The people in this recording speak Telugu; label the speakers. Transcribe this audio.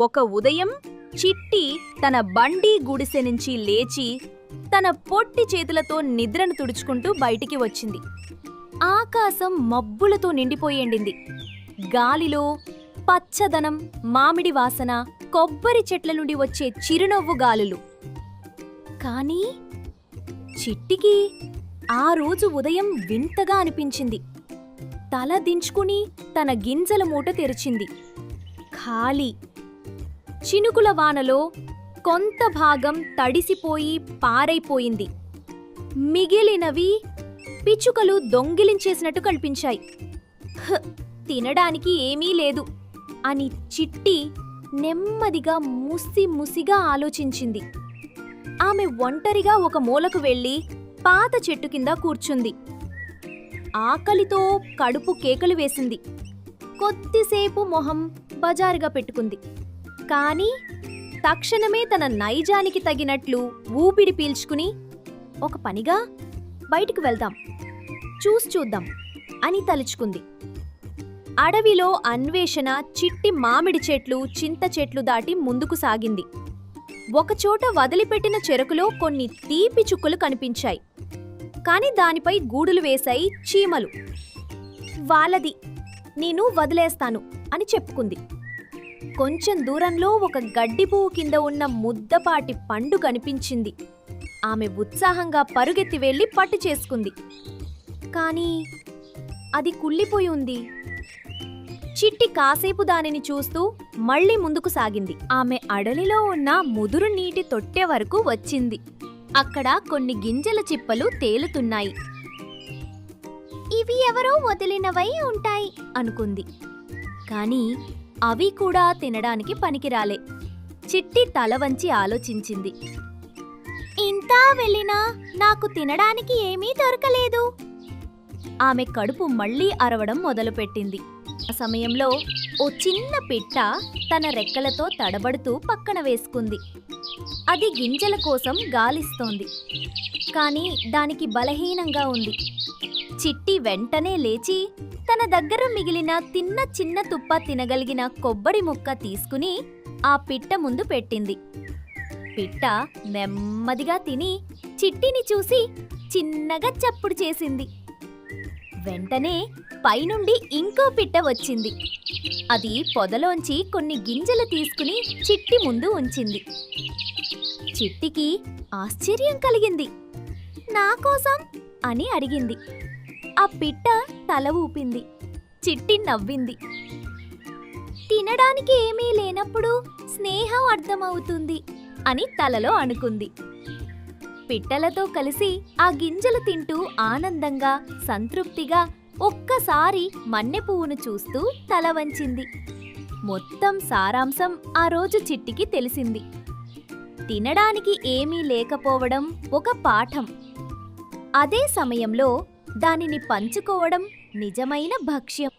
Speaker 1: ఒక ఉదయం చిట్టి తన బండి గుడిసె నుంచి లేచి తన పొట్టి చేతులతో నిద్రను తుడుచుకుంటూ బయటికి వచ్చింది. ఆకాశం మబ్బులతో నిండిపోయిండింది గాలిలో పచ్చదనం మామిడి వాసన కొబ్బరి చెట్ల నుండి వచ్చే చిరునవ్వు గాలులు. కానీ చిట్టికి ఆ రోజు ఉదయం వింతగా అనిపించింది. తల దించుకుని తన గింజల మూట తెరిచింది. ఖాళీ చినుకుల వానలో కొంత భాగం తడిసిపోయి పారైపోయింది. మిగిలినవి పిచ్చుకలు దొంగిలించేసినట్టు కల్పించాయి హ్, తినడానికి ఏమీ లేదు అని చిట్టి నెమ్మదిగా ముసి ముసిగా ఆలోచించింది. ఆమె ఒంటరిగా ఒక మూలకు వెళ్ళి పాత చెట్టు కింద కూర్చుంది. ఆకలితో కడుపు కేకలు వేసింది. కొద్దిసేపు మొహం బజారుగా పెట్టుకుంది. కానీ తక్షణమే తన నైజానికి తగినట్లు ఊపిడి పీల్చుకుని ఒక పనిగా? బయటికి వెళ్దాం. చూసి చూద్దాం. అని తలుచుకుంది. అడవిలో అన్వేషణ చిట్టి మామిడి చెట్లు చింత చెట్లు దాటి ముందుకు సాగింది. ఒకచోట వదిలిపెట్టిన చెరకులో కొన్ని తీపి చుక్కలు కనిపించాయి. కాని దానిపై గూడులు వేశాయి చీమలు. వాళ్ళది. నేను వదిలేస్తాను. అని చెప్పుకుంది. కొంచెం దూరంలో ఒక గడ్డి పువ్వు కింద ఉన్న ముద్దపాటి పండు కనిపించింది. ఆమె ఉత్సాహంగా పరుగెత్తి వెళ్ళి పట్టు చేసుకుంది. కానీ అది కుళ్ళిపోయి ఉంది. చిట్టి కాసేపు దానిని చూస్తూ మళ్ళీ ముందుకు సాగింది. ఆమె అడలిలో ఉన్న ముదురు నీటి తొట్టె వరకు వచ్చింది. అక్కడ కొన్ని గింజల చిప్పలు తేలుతున్నాయి. ఇవి ఎవరో వదిలినవై ఉంటాయి అనుకుంది. కానీ అవి కూడా తినడానికి పనికిరాలే. చిట్టి తల వంచి ఆలోచించింది. ఇంతా వెళ్ళినా నాకు తినడానికి ఏమీ దొరకలేదు. ఆమె కడుపు మళ్ళీ అరవడం మొదలుపెట్టింది. ఆ సమయంలో ఓ చిన్న పిట్ట తన రెక్కలతో తడబడుతూ పక్కన వేసుకుంది. అది గింజల కోసం గాలిస్తోంది. కానీ దానికి బలహీనంగా ఉంది. చిట్టి వెంటనే లేచి తన దగ్గర మిగిలిన తిన్న చిన్న తుప్ప తినగలిగిన కొబ్బరి ముక్క తీసుకుని ఆ పిట్ట ముందు పెట్టింది. పిట్ట నెమ్మదిగా తిని చిట్టిని చూసి చిన్నగా చప్పుడు చేసింది. వెంటనే పైనుండి ఇంకో పిట్ట వచ్చింది. అది పొదలోంచి కొన్ని గింజలు తీసుకుని చిట్టి ముందు ఉంచింది. చిట్టికి ఆశ్చర్యం కలిగింది. నా కోసం? అని అడిగింది. ఆ పిట్ట తల ఊపింది. చిట్టి నవ్వింది. తినడానికి ఏమీ లేనప్పుడు స్నేహం అర్థమవుతుంది అని తలలో అనుకుంది. పిట్టలతో కలిసి ఆ గింజలు తింటూ ఆనందంగా సంతృప్తిగా ఒక్కసారి మన్నె పువ్వును చూస్తూ తల వంచింది. మొత్తం సారాంశం ఆ రోజు చిట్టికి తెలిసింది. తినడానికి ఏమీ లేకపోవడం ఒక పాఠం. అదే సమయంలో దానిని పంచుకోవడం నిజమైన భక్ష్యం.